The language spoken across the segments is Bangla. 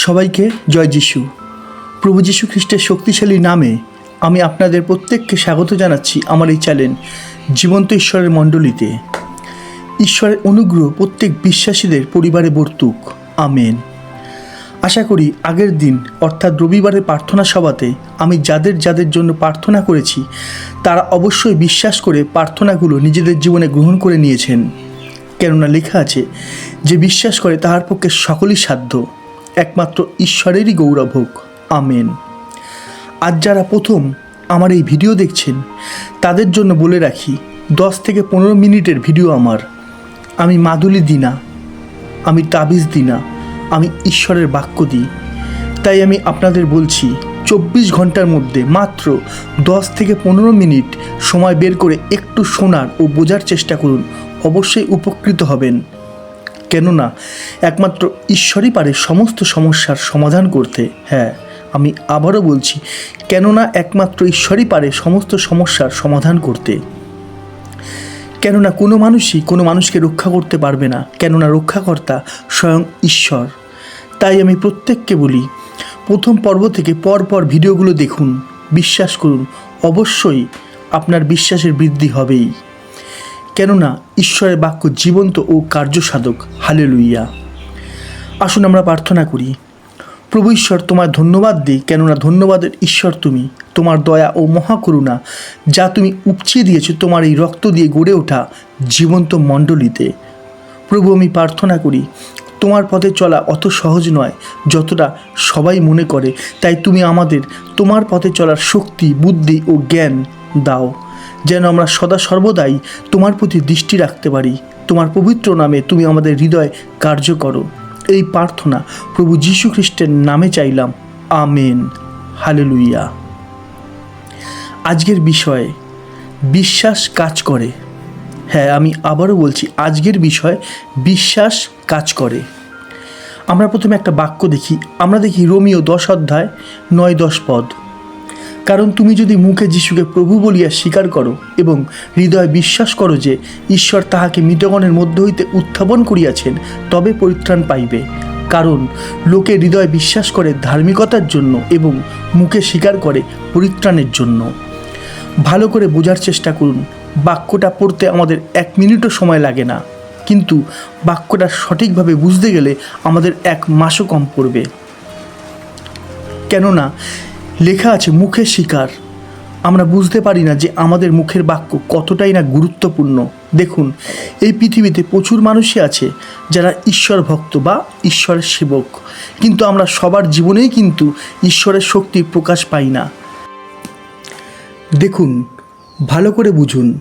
সবাইকে জয় যিশু। প্রভু যীশু খ্রিস্টের শক্তিশালী নামে আমি আপনাদের প্রত্যেককে স্বাগত জানাচ্ছি আমার এই চ্যানেল জীবন্ত ঈশ্বরের মণ্ডলীতে। ঈশ্বরের অনুগ্রহ প্রত্যেক বিশ্বাসীদের পরিবারে বর্তুক। আমেন। আশা করি আগের দিন, অর্থাৎ রবিবারের প্রার্থনা সভাতে আমি যাদের যাদের জন্য প্রার্থনা করেছি, তারা অবশ্যই বিশ্বাস করে প্রার্থনাগুলো নিজেদের জীবনে গ্রহণ করে নিয়েছেন। কেননা লেখা আছে, যে বিশ্বাস করে তাহার পক্ষে সকলই সাধ্য। একমাত্র ঈশ্বরেরই গৌরব হোক আমেন। আজ যারা প্রথম আমার এই ভিডিও দেখছেন, তাদের জন্য বলে রাখি, দশ থেকে পনেরো মিনিটের ভিডিও আমার। আমি মাদুলি দিই না আমি তাবিজ দিই না আমি ঈশ্বরের বাক্য দিই। তাই আমি আপনাদের বলছি, চব্বিশ ঘণ্টার মধ্যে মাত্র দশ থেকে পনেরো মিনিট সময় বের করে একটু শোনার ও বোঝার চেষ্টা করুন। অবশ্যই উপকৃত হবেন। কেননা একমাত্র ঈশ্বরই পারে সমস্ত সমস্যার সমাধান করতে। হ্যাঁ আমি আবারও বলছি, কেননা একমাত্র ঈশ্বরই পারে সমস্ত সমস্যার সমাধান করতে। কেননা কোনো মানুষই কোনো মানুষকে রক্ষা করতে পারবে না। কেননা রক্ষাকর্তা স্বয়ং ঈশ্বর। তাই আমি প্রত্যেককে বলি, প্রথম পর্ব থেকে পর পর ভিডিওগুলো দেখুন, বিশ্বাস করুন, অবশ্যই আপনার বিশ্বাসের বৃদ্ধি হবেই। কেননা ঈশ্বরের বাক্য জীবন্ত ও কার্যসাধক। হালে লুইয়া আসুন আমরা প্রার্থনা করি, প্রভু ঈশ্বর তোমার ধন্যবাদ দিই, কেননা ধন্যবাদের ঈশ্বর তুমি, তোমার দয়া ও মহাকরুণা যা তুমি উপচিয়ে দিয়েছ, তোমার এই রক্ত দিয়ে গড়ে ওঠা জীবন্ত মণ্ডলীতে। প্রভু, আমি প্রার্থনা করি, তোমার পথে চলা অত সহজ নয়, যতটা সবাই মনে করে, তাই তুমি আমাদের তোমার পথে চলার শক্তি, বুদ্ধি ও জ্ঞান দাও। যেন আমরা সদা সর্বদাই তোমার প্রতি দৃষ্টি রাখতে পারি। তোমার পবিত্র নামে তুমি আমাদের হৃদয় কার্য করো। এই প্রার্থনা প্রভু যীশু খ্রিস্টের নামে চাইলাম। আমেন। হালেলুইয়া আজকের বিষয়ে, বিশ্বাস কাজ করে। হ্যাঁ আমি আবারও বলছি, আজকের বিষয়, বিশ্বাস কাজ করে। আমরা প্রথমে একটা বাক্য দেখি। আমরা দেখি রোমিও দশ অধ্যায় নয় দশ পদ। কারণ তুমি যদি মুখে যিশুকে প্রভু বলিয়া স্বীকার করো এবং হৃদয়ে বিশ্বাস করো যে ঈশ্বর তাহাকে মৃতগণের মধ্য হইতে উত্থাপন করিয়াছেন, তবে পরিত্রাণ পাইবে। কারণ লোকে হৃদয় বিশ্বাস করে ধার্মিকতার জন্য এবং মুখে স্বীকার করে পরিত্রাণের জন্য। ভালো করে বোঝার চেষ্টা করুন, বাক্যটা পড়তে আমাদের এক মিনিটও সময় লাগে না। কিন্তু বাক্যটা সঠিকভাবে বুঝতে গেলে আমাদের এক মাসও কম পড়বে। কেননা লেখা আছে, মুখের শিকার। আমরা বুঝতে পারি না যে আমাদের মুখের বাক্য কতটাই না গুরুত্বপূর্ণ। দেখুন, এই পৃথিবীতে প্রচুর মানুষই আছে যারা ঈশ্বর ভক্ত বা ঈশ্বরের সেবক। কিন্তু আমরা সবার জীবনেই কিন্তু ঈশ্বরের শক্তির প্রকাশ পাই না। দেখুন, ভালো করে বুঝুন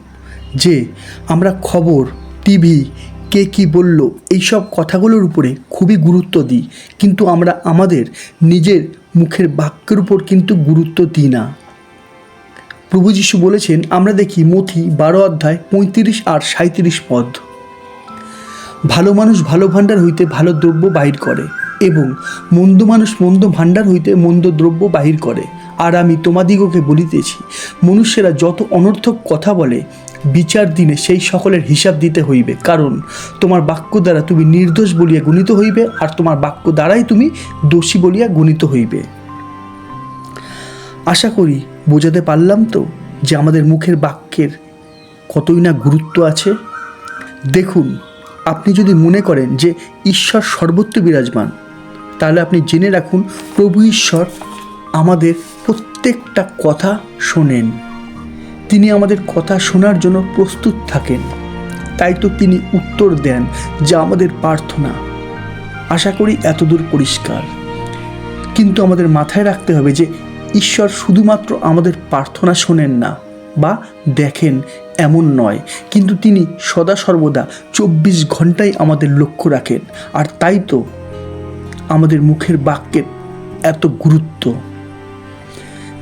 যে আমরা খবর, টিভি কে কি বলল, এইসব কথাগুলোর উপরে খুবই গুরুত্ব দিই। কিন্তু আমরা আমাদের নিজের মুখের বাক্যের উপর কিন্তু গুরুত্ব দিই না। প্রভু যিশু বলেছেন, আমরা দেখি মথি বারো অধ্যায় পঁয়ত্রিশ আর সাঁত্রিশ পদ। ভালো মানুষ ভালো ভাণ্ডার হইতে ভালো দ্রব্য বাহির করে এবং মন্দ মানুষ মন্দ ভাণ্ডার হইতে মন্দ দ্রব্য বাহির করে। আর আমি তোমাদিগকে বলিতেছি, মনুষ্যেরা যত অনর্থক কথা বলে বিচার দিনে সেই সকলের হিসাব দিতে হইবে। কারণ তোমার বাক্য দ্বারা তুমি নির্দোষ বলিয়া গণিত হইবে আর তোমার বাক্য দ্বারাই তুমি দোষী বলিয়া গণিত হইবে। আশা করি বোঝাতে পারলাম তো যে আমাদের মুখের বাক্যের কতই না গুরুত্ব আছে। দেখুন, আপনি যদি মনে করেন যে ঈশ্বর সর্বত্র বিরাজমান, তাহলে আপনি জেনে রাখুন প্রভু ঈশ্বর আমাদের প্রত্যেকটা কথা শোনেন। তিনি আমাদের কথা শোনার জন্য প্রস্তুত থাকেন। তাই তো তিনি উত্তর দেন যা আমাদের প্রার্থনা। আশা করি এতদূর পরিষ্কার। কিন্তু আমাদের মাথায় রাখতে হবে যে ঈশ্বর শুধুমাত্র আমাদের প্রার্থনা শোনেন না বা দেখেন এমন নয়। কিন্তু তিনি সদা সর্বদা চব্বিশ ঘন্টাই আমাদের লক্ষ্য রাখেন। আর তাই তো আমাদের মুখের বাক্যের এত গুরুত্ব।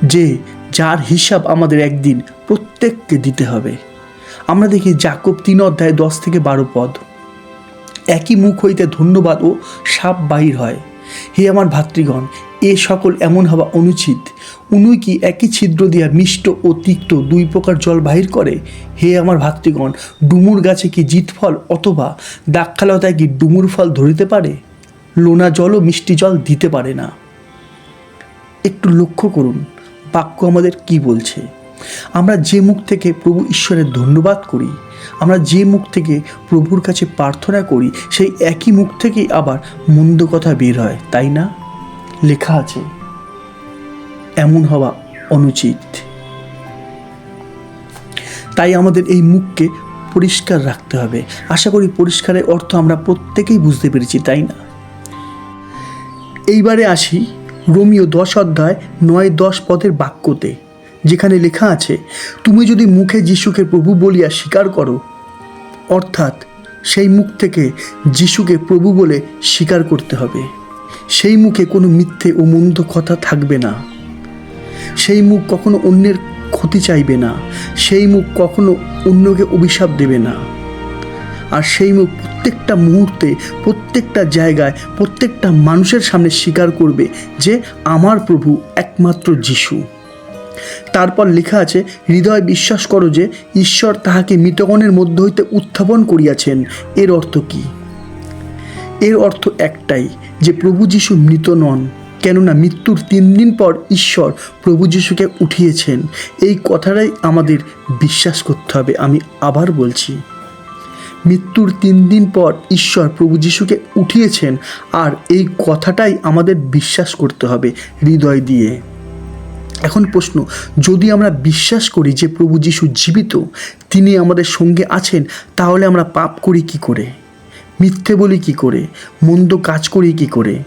যে যার হিসাব আমাদের একদিন প্রত্যেককে দিতে হবে। আমরা দেখি জাকব তিন অধ্যায় দশ থেকে বারো পদ। একই মুখ হইতে ধন্যবাদ ও সাপ বাহির হয়। হে আমার ভাতৃগণ, এ সকল এমন হওয়া অনুচিত। উনুই কি একই ছিদ্র দিয়া মিষ্ট ও তিক্ত দুই প্রকার জল বাহির করে? হে আমার ভাতৃগণ, ডুমুর গাছে কি জিত ফল অথবা দাক্ষালতায় কি ডুমুর ফল ধরিতে পারে? লোনা জল ও মিষ্টি জল দিতে পারে না। একটু লক্ষ্য করুন। বাক্য আমাদের কি বলছে? আমরা যে মুখ থেকে প্রভু ঈশ্বরের ধন্যবাদ করি, আমরা যে মুখ থেকে প্রভুর কাছে প্রার্থনা করি, সেই একই মুখ থেকেই আবার মন্দ কথা বের হয়, তাই না? লেখা আছে, এমন হওয়া অনুচিত। তাই আমাদের এই মুখকে পরিষ্কার রাখতে হবে। আশা করি পরিষ্কারের অর্থ আমরা প্রত্যেকেই বুঝতে পেরেছি, তাই না? এইবারে আসি রোমিও দশ অধ্যায় নয় দশ পদের বাক্যতে, যেখানে লেখা আছে, তুমি যদি মুখে যিশুকে প্রভু বলিয়া স্বীকার করো, অর্থাৎ সেই মুখ থেকে যিশুকে প্রভু বলে স্বীকার করতে হবে। সেই মুখে কোনো মিথ্যে ও মন্দ কথা থাকবে না। সেই মুখ কখনো অন্যের ক্ষতি চাইবে না। সেই মুখ কখনো অন্যকে অভিশাপ দেবে না। আর সেই মুখ প্রত্যেকটা মুহূর্তে, প্রত্যেকটা জায়গায়, প্রত্যেকটা মানুষের সামনে স্বীকার করবে যে আমার প্রভু একমাত্র যিশু। তারপর লেখা আছে, হৃদয় বিশ্বাস করো যে ঈশ্বর তাহাকে মৃতগণের মধ্য হইতে উত্থাপন করিয়াছেন। এর অর্থ কি? এর অর্থ একটাই, যে প্রভু যিশু মৃত নন, কেননা মৃত্যুর তিন দিন পর ঈশ্বর প্রভু যিশুকে উঠিয়েছেন। এই কথাটাই আমাদের বিশ্বাস করতে হবে। আমি আবার বলছি মৃত্যুর তিন দিন পর ঈশ্বর প্রভু যিশুকে উঠিয়েছেন আর এই কথাটাই আমাদের বিশ্বাস করতে হবে হৃদয় দিয়ে। এখন প্রশ্ন, যদি আমরা বিশ্বাস করি যে প্রভু যিশু জীবিত, তিনি আমাদের সঙ্গে আছেন, তাহলে আমরা পাপ করি কি করে? মিথ্যে বলি কি করে? মন্দ কাজ করি কি করে?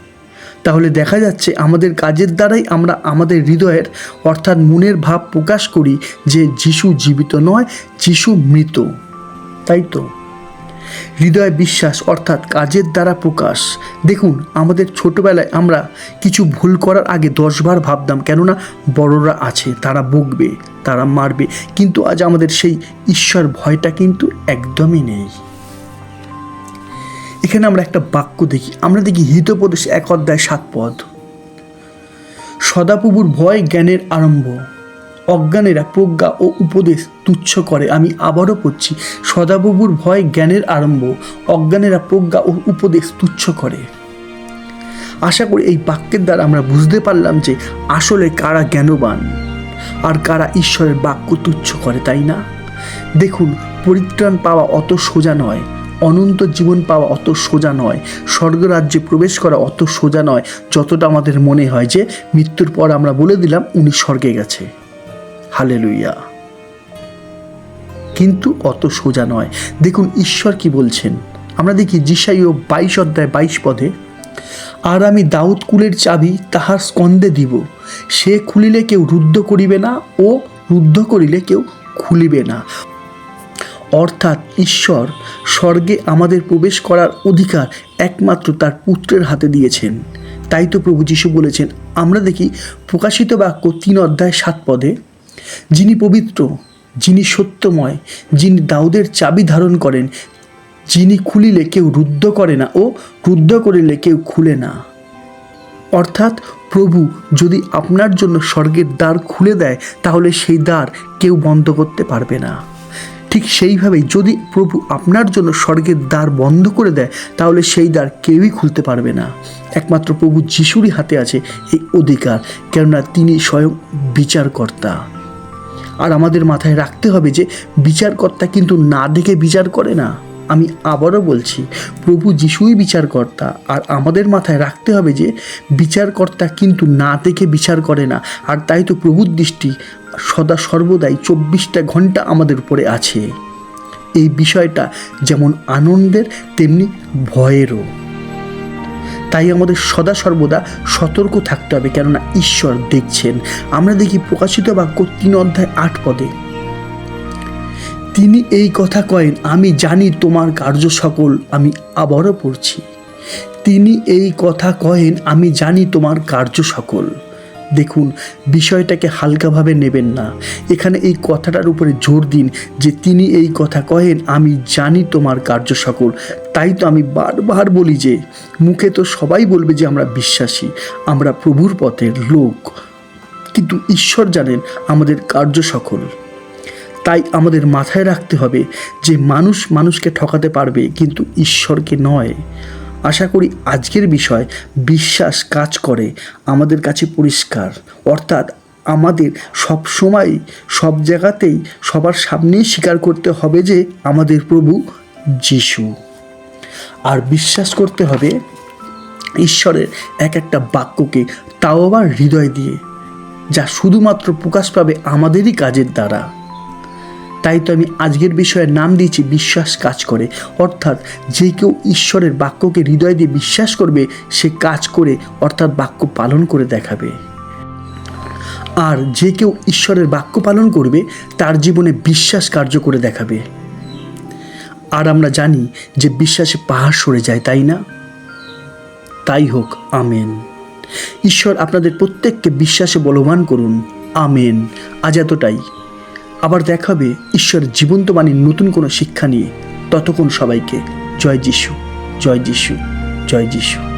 তাহলে দেখা যাচ্ছে আমাদের কাজের দ্বারাই আমরা আমাদের হৃদয়ের, অর্থাৎ মনের ভাব প্রকাশ করি যে যিশু জীবিত নয়, যিশু মৃত। তাই তো? হৃদয় বিশ্বাস অর্থাৎ কাজের দ্বারা প্রকাশ। দেখুন, আমাদের ছোটবেলায় আমরা কিছু ভুল করার আগে দশবার ভাবতাম, কেননা বড়রা আছে, তারা বকবে, তারা মারবে। কিন্তু আজ আমাদের সেই ঈশ্বর ভয়টা কিন্তু একদমই নেই। এখানে আমরা একটা বাক্য দেখি। আমরা দেখি হিতোপদেশ এক অধ্যায় সাত পদ। সদাপ্রভুর ভয় জ্ঞানের আরম্ভ। অজ্ঞানেরা প্রজ্ঞা ও উপদেশ তুচ্ছ করে, আমি আবারও পড়ছি। সদাপ্রভুর ভয় জ্ঞানের আরম্ভ, অজ্ঞানেরা প্রজ্ঞা ও উপদেশ তুচ্ছ করে। আশা করি এই বাক্যের দ্বারা আমরা বুঝতে পারলাম যে আসলে কারা জ্ঞানবান আর কারা ঈশ্বরের বাক্য তুচ্ছ করে, তাই না? দেখুন, পরিত্রাণ পাওয়া অত সোজা নয়, অনন্ত জীবন পাওয়া অত সোজা নয়, স্বর্গরাজ্যে প্রবেশ করা অত সোজা নয়, যতটা আমাদের মনে হয় যে মৃত্যুর পর আমরা বলে দিলাম উনি স্বর্গে গেছে। হালে লুইয়া কিন্তু অত সোজা নয়। দেখুন, ঈশ্বর কি বলছেন? আমরা দেখি জিসাই ও বাইশ অধ্যায় বাইশ পদে, আর আমি দাউদ কুলের চাবি তাহার স্কন্দে দিব। সে খুলিলে কেউ রুদ্ধ করিবে না ও রুদ্ধ করিলে কেউ খুলিবে না। অর্থাৎ ঈশ্বর স্বর্গে আমাদের প্রবেশ করার অধিকার একমাত্র তার পুত্রের হাতে দিয়েছেন। তাই তো প্রভু যিশু বলেছেন, আমরা দেখি প্রকাশিত বাক্য তিন অধ্যায় সাত পদে যিনি পবিত্র, যিনি সত্যময়, যিনি দাউদের চাবি ধারণ করেন, যিনি খুলিলে কেউ রুদ্ধ করে না ও রুদ্ধ করিলে কেউ খুলে না। অর্থাৎ প্রভু যদি আপনার জন্য স্বর্গের দ্বার খুলে দেয়, তাহলে সেই দ্বার কেউ বন্ধ করতে পারবে না। ঠিক সেইভাবেই যদি প্রভু আপনার জন্য স্বর্গের দ্বার বন্ধ করে দেয়, তাহলে সেই দ্বার কেউই খুলতে পারবে না। একমাত্র প্রভু যিশুরই হাতে আছে এই অধিকার, কেননা তিনি স্বয়ং বিচারকর্তা। আর আমাদের মাথায় রাখতে হবে যে বিচারকর্তা কিন্তু না দেখে বিচার করে না। আমি আবারও বলছি, প্রভু যিশুই বিচারকর্তা আর আমাদের মাথায় রাখতে হবে যে বিচারকর্তা কিন্তু না দেখে বিচার করে না। আর তাই তো প্রভুর দৃষ্টি সদা সর্বদাই চব্বিশটা ঘণ্টা আমাদের উপরে আছে। এই বিষয়টা যেমন আনন্দের, তেমনি ভয়েরও। তাই আমাদের সদা সর্বদা সতর্ক থাকতে হবে কেননা ঈশ্বর দেখছেন। আমরা দেখি প্রকাশিত বাক্য তিন অধ্যায় আট পদে। তিনি এই কথা কয়েন, আমি জানি তোমার কার্য সকল, আমি আবারও পড়ছি। তিনি এই কথা কহেন আমি জানি তোমার কার্য সকল। দেখুন, বিষয়টাকে হালকাভাবে নেবেন না। এখানে এই কথাটার উপরে জোর দিন যে তিনি এই কথা কহেন, আমি জানি তোমার কার্য সকল। তাই তো আমি বারবার বলি যে, মুখে তো সবাই বলবে যে আমরা বিশ্বাসী, আমরা প্রভুর পথের লোক। কিন্তু ঈশ্বর জানেন আমাদের কার্য সকল। তাই আমাদের মাথায় রাখতে হবে যে, মানুষ মানুষকে ঠকাতে পারবে, কিন্তু ঈশ্বরকে নয়। আশা করি আজকের বিষয় বিশ্বাস কাজ করে, আমাদের কাছে পরিষ্কার। অর্থাৎ আমাদের সব সময় সব জায়গাতেই সবার সামনেই স্বীকার করতে হবে যে আমাদের প্রভু যিশু। আর বিশ্বাস করতে হবে ঈশ্বরের এক একটা বাক্যকে, তাও আবার হৃদয় দিয়ে, যা শুধুমাত্র প্রকাশ পাবে আমাদেরই কাজের দ্বারা। তাই তো আমি আজকের বিষয়ের নাম দিয়েছি বিশ্বাস কাজ করে। অর্থাৎ যে কেউ ঈশ্বরের বাক্যকে হৃদয় দিয়ে বিশ্বাস করবে, সে কাজ করে, অর্থাৎ বাক্য পালন করে দেখাবে। আর যে কেউ ঈশ্বরের বাক্য পালন করবে, তার জীবনে বিশ্বাস কার্য করে দেখাবে। আর আমরা জানি যে বিশ্বাসে পাহাড় সরে যায়, তাই না? তাই হোক, আমেন। ঈশ্বর আপনাদের প্রত্যেককে বিশ্বাসে বলবান করুন, আমেন। আজ এতটাই। আবার দেখাবে ঈশ্বরের জীবন্ত বাণীর নতুন কোনো শিক্ষা নিয়ে। ততক্ষণ সবাইকে জয় যিশু জয় যিশু জয় যিশু।